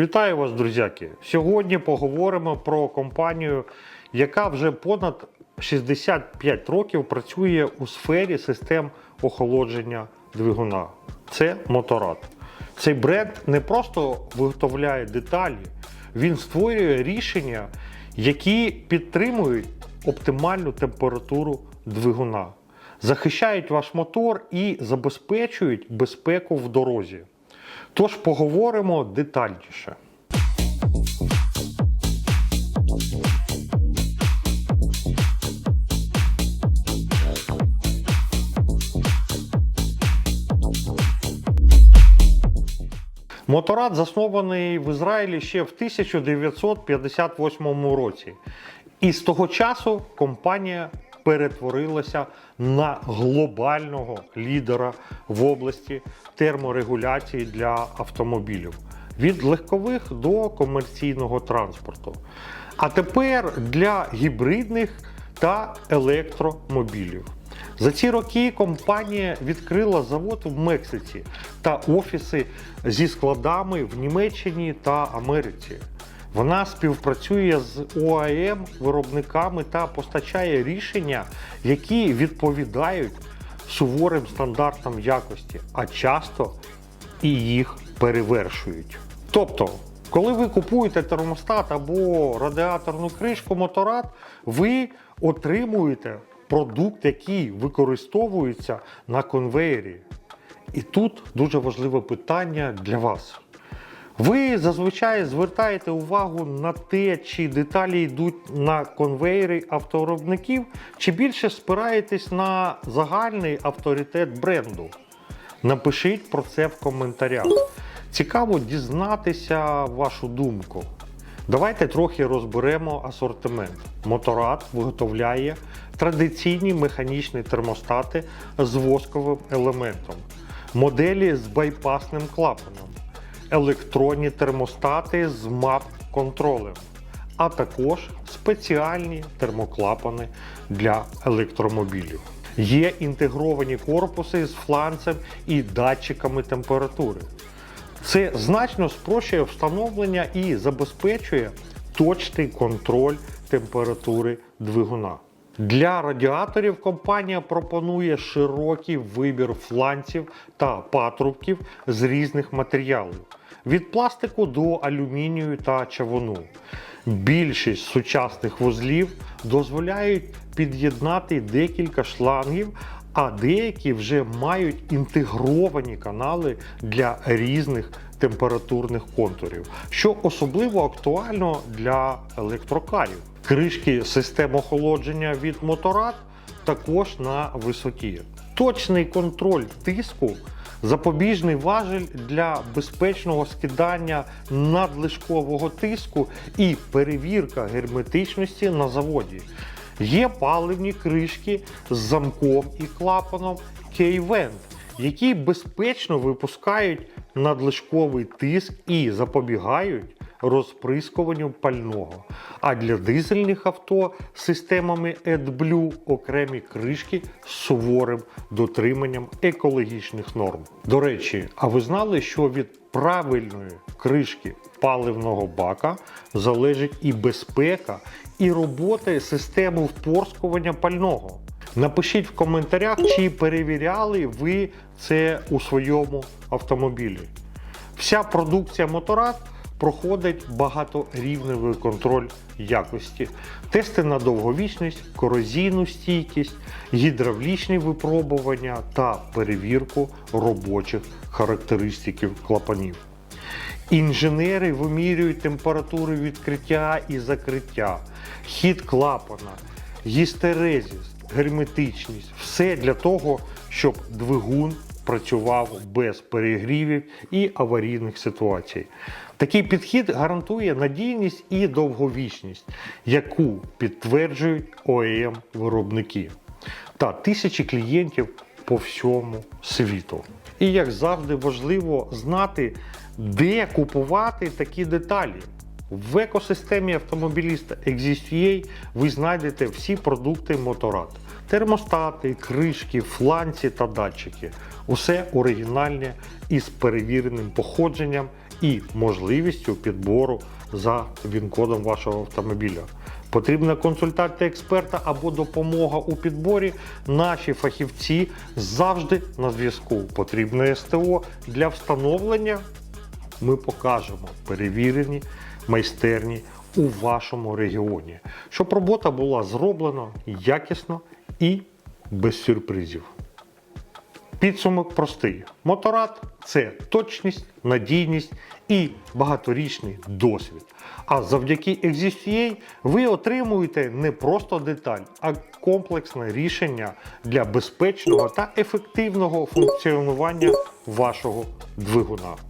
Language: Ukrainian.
Вітаю вас, друзяки! Сьогодні поговоримо про компанію, яка вже понад 65 років працює у сфері систем охолодження двигуна. Це Моторад. Цей бренд не просто виготовляє деталі, він створює рішення, які підтримують оптимальну температуру двигуна, захищають ваш мотор і забезпечують безпеку в дорозі. Тож поговоримо детальніше. Моторад заснований в Ізраїлі ще в 1958 році. І з того часу компанія перетворилася на глобального лідера в області терморегуляції для автомобілів від легкових до комерційного транспорту. А тепер для гібридних та електромобілів. За ці роки компанія відкрила завод в Мексиці та офіси зі складами в Німеччині та Америці. Вона співпрацює з ОАМ, виробниками та постачає рішення, які відповідають суворим стандартам якості, а часто і їх перевершують. Тобто, коли ви купуєте термостат або радіаторну кришку моторад, ви отримуєте продукт, який використовується на конвеєрі. І тут дуже важливе питання для вас. Ви зазвичай звертаєте увагу на те, чи деталі йдуть на конвейери автовиробників, чи більше спираєтесь на загальний авторитет бренду. Напишіть про це в коментарях. Цікаво дізнатися вашу думку. Давайте трохи розберемо асортимент. Моторад виготовляє традиційні механічні термостати з восковим елементом, моделі з байпасним клапаном, електронні термостати з МАП-контролем, а також спеціальні термоклапани для електромобілів. Є інтегровані корпуси з фланцем і датчиками температури. Це значно спрощує встановлення і забезпечує точний контроль температури двигуна. Для радіаторів компанія пропонує широкий вибір фланців та патрубків з різних матеріалів від пластику до алюмінію та чавуну. Більшість сучасних вузлів дозволяють під'єднати декілька шлангів, а деякі вже мають інтегровані канали для різних температурних контурів, що особливо актуально для електрокарів. Кришки систем охолодження від моторад також на висоті. Точний контроль тиску, запобіжний важель для безпечного скидання надлишкового тиску і перевірка герметичності на заводі. Є паливні кришки з замком і клапаном K-Vent, які безпечно випускають надлишковий тиск і запобігають розприскуванню пального. А для дизельних авто з системами AdBlue окремі кришки з суворим дотриманням екологічних норм. До речі, а ви знали, що від правильної кришки паливного бака залежить і безпека, і робота системи впорскування пального? Напишіть в коментарях, чи перевіряли ви це у своєму автомобілі. Вся продукція моторад проходить багаторівневий контроль якості, тести на довговічність, корозійну стійкість, гідравлічні випробування та перевірку робочих характеристиків клапанів. Інженери вимірюють температуру відкриття і закриття, хід клапана, гістерезіс, герметичність все для того, щоб двигун працював без перегрівів і аварійних ситуацій. Такий підхід гарантує надійність і довговічність, яку підтверджують ОЕМ виробники та тисячі клієнтів по всьому світу. І як завжди важливо знати, де купувати такі деталі. В екосистемі автомобіліста Exist.ua ви знайдете всі продукти Моторад. Термостати, кришки, фланці та датчики. Усе оригінальне із перевіреним походженням і можливістю підбору за він-кодом вашого автомобіля. Потрібна консультація експерта або допомога у підборі. Наші фахівці завжди на зв'язку. Потрібне СТО для встановлення. Ми покажемо перевірені майстерні у вашому регіоні, щоб робота була зроблена якісно і без сюрпризів. Підсумок простий: моторад це точність, надійність і багаторічний досвід. А завдяки XGCA ви отримуєте не просто деталь, а комплексне рішення для безпечного та ефективного функціонування вашого двигуна.